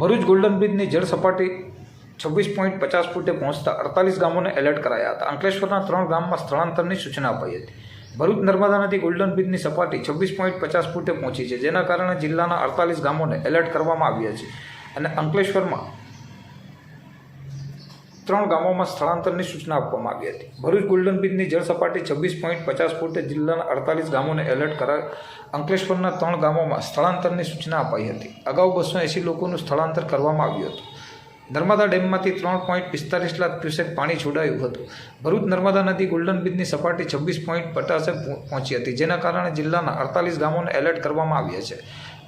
Bharuch golden બ્રિજની જળ સપાટી છવ્વીસ પોઈન્ટ પચાસ ફૂટે પહોંચતા અડતાલીસ ગામોને એલર્ટ કરાયા હતા. અંકલેશ્વરના ત્રણ ગામમાં સ્થળાંતરની સૂચના અપાઈ હતી. ભરૂચ નર્મદા નદી ગોલ્ડન બ્રિજની સપાટી છવ્વીસ પોઈન્ટ પચાસ ફૂટે પહોંચી છે, જેના કારણે જિલ્લાના અડતાલીસ ગામોને એલર્ટ કરવામાં આવ્યા છે. અને અંકલેશ્વરમાં ત્રણ ગામોમાં સ્થળાંતરની સૂચના આપવામાં આવી હતી. ભરૂચ ગોલ્ડન બ્રિજની જળ સપાટી છવ્વીસ પોઈન્ટ પચાસ ફૂટે જિલ્લાના અડતાલીસ ગામોને એલર્ટ કરા અંકલેશ્વરના ત્રણ ગામોમાં સ્થળાંતરની સૂચના અપાઈ હતી. અગાઉ બસો એંસી લોકોનું સ્થળાંતર કરવામાં આવ્યું હતું. નર્મદા ડેમમાંથી ત્રણ પોઈન્ટ પિસ્તાલીસ લાખ ક્યુસેક પાણી છોડાયું હતું. ભરૂચ નર્મદા નદી ગોલ્ડન બ્રિજની સપાટી છવ્વીસ પોઈન્ટ પચાસે પહોંચી હતી, જેના કારણે જિલ્લાના અડતાલીસ ગામોને એલર્ટ કરવામાં આવ્યા છે.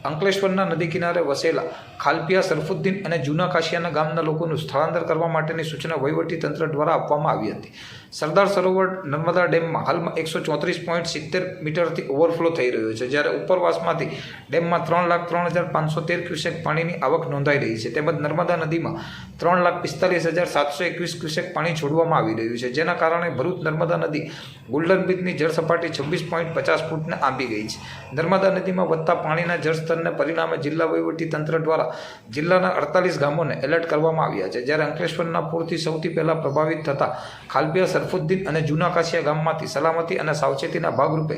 અંકલેશ્વરના નદી કિનારે વસેલા ખાલપિયા સરફુદ્દીન અને જૂના કાશિયાના ગામના લોકોનું સ્થળાંતર કરવા માટેની સૂચના તંત્ર દ્વારા આપવામાં આવી હતી. સરદાર સરોવર નર્મદા ડેમમાં હાલમાં એકસો ચોત્રીસ પોઈન્ટ સિત્તેર મીટરથી ઓવરફ્લો થઈ રહ્યો છે, જ્યારે ઉપરવાસમાંથી ડેમમાં ત્રણ લાખ ત્રણ હજાર પાંચસો તેર ક્યુસેક પાણીની આવક નોંધાઈ રહી છે, તેમજ નર્મદા નદીમાં ત્રણ લાખ પિસ્તાલીસ હજાર સાતસો એકવીસ ક્યુસેક પાણી છોડવામાં આવી રહ્યું છે, જેના કારણે ભરૂચ નર્મદા નદી ગોલ્ડન બ્રિજની જળ સપાટી છવ્વીસ પોઈન્ટ પચાસ ફૂટને આંબી ગઈ છે. નર્મદા નદીમાં વધતા પાણીના જળસ્તરને પરિણામે જિલ્લા તંત્ર દ્વારા જિલ્લાના અડતાલીસ ગામોને એલર્ટ કરવામાં આવ્યા છે. જ્યારે અંકલેશ્વરના પૂરથી સૌથી પહેલાં પ્રભાવિત થતા ખાલબિયા, સરફુદ્દીન અને જૂના ગામમાંથી સલામતી અને સાવચેતીના ભાગરૂપે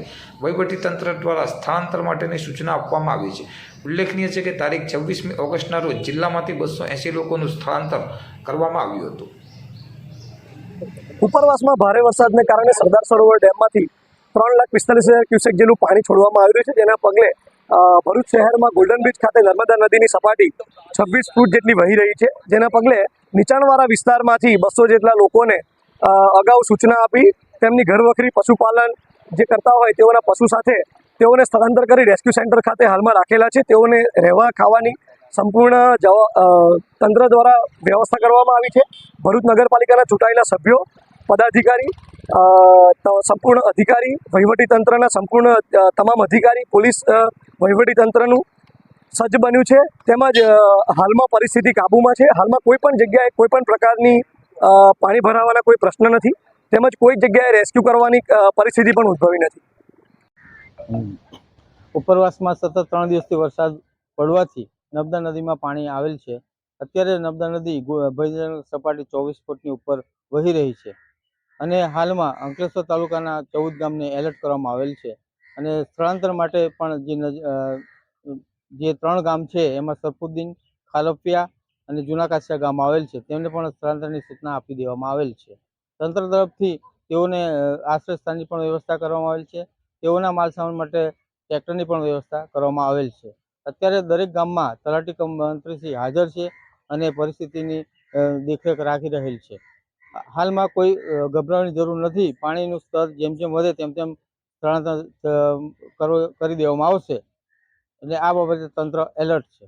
તંત્ર દ્વારા સ્થળાંતર માટેની સૂચના આપવામાં આવી છે. ઉલ્લેખનીય છે કે તારીખ છવ્વીસમી ઓગસ્ટના રોજ જિલ્લામાંથી બસો એંસી લોકોનું સ્થળાંતર કરવામાં આવ્યું હતું. ઉપરવાસમાં ભારે વરસાદને કારણે સરદાર સરોવર ડેમમાંથી ત્રણ લાખ પિસ્તાલીસ હજાર ક્યુસેક જેટલું પાણી છોડવામાં આવી રહ્યું છે. જેના પગલે ભરૂચ શહેરમાં ગોલ્ડન બ્રિજ ખાતે નર્મદા નદીની સપાટી છવ્વીસ ફૂટ જેટલી વહી રહી છે. જેના પગલે નીચાણવાળા વિસ્તારમાંથી બસો જેટલા લોકોને અગાઉ સૂચના આપી તેમની ઘરવખરી પશુપાલન જે કરતા હોય તેઓના પશુ સાથે તેઓને સ્થળાંતર કરી રેસ્ક્યુ સેન્ટર ખાતે હાલમાં રાખેલા છે. તેઓને રહેવા, ખાવાની સંપૂર્ણ તંત્ર દ્વારા વ્યવસ્થા કરવામાં આવી છે. ભરૂચ નગરપાલિકાના ચૂંટાયેલા સભ્યો, પદાધિકારી ત- સંપૂર્ણ અધિકારી વહીવટી તંત્રના સંપૂર્ણ તમામ અધિકારી પોલીસ વહીવટીતંત્રનું વહીવટી તંત્રનું સજ્જ બન્યું છે. તેમજ હાલમાં પરિસ્થિતિ કાબૂમાં છે. હાલમાં કોઈ પણ જગ્યાએ કોઈ પણ પ્રકારની પાણી ભરાવાના કોઈ પ્રશ્ન નથી. તેમજ કોઈ જગ્યાએ રેસ્ક્યુ કરવાની પરિસ્થિતિ પણ ઉદ્ભવી નથી. ઉપરવાસમાં સતત ત્રણ દિવસથી વરસાદ પડવાથી નર્મદા નદીમાં પાણી આવેલ છે. અત્યારે નર્મદા નદી ભયજનક સપાટી ચોવીસ ફૂટની ઉપર વહી રહી છે. અને હાલમાં અંકલેશ્વર તાલુકાના ચૌદ ગામને એલર્ટ કરવામાં આવેલ છે. અને સ્થળાંતર માટે પણ જે જે ત્રણ ગામ છે, એમાં સરફુદ્દીન ખાલપિયા અને જૂના કાસિયા ગામ આવેલ છે. તેમને પણ સ્થળાંતરની સૂચના આપી દેવામાં આવેલ છે. તંત્ર તરફથી તેઓને આશ્રયસ્થાનની આશ્રય સ્થાનની પણ વ્યવસ્થા કરવામાં આવેલ છે. તેઓના માલસામાન માટે ટ્રેક્ટરની પણ વ્યવસ્થા કરવામાં આવેલ છે. અત્યારે દરેક ગામમાં તલાટી મંત્રીશ્રી હાજર છે અને પરિસ્થિતિની દેખરેખ રાખી રહેલ છે. હાલમાં કોઈ ગભરાવાની જરૂર નથી. પાણીનું સ્તર જેમ જેમ વધે તેમ તેમ અ, કરી દેવામાં આવશે. એટલે આ બાબતે તંત્ર એલર્ટ છે.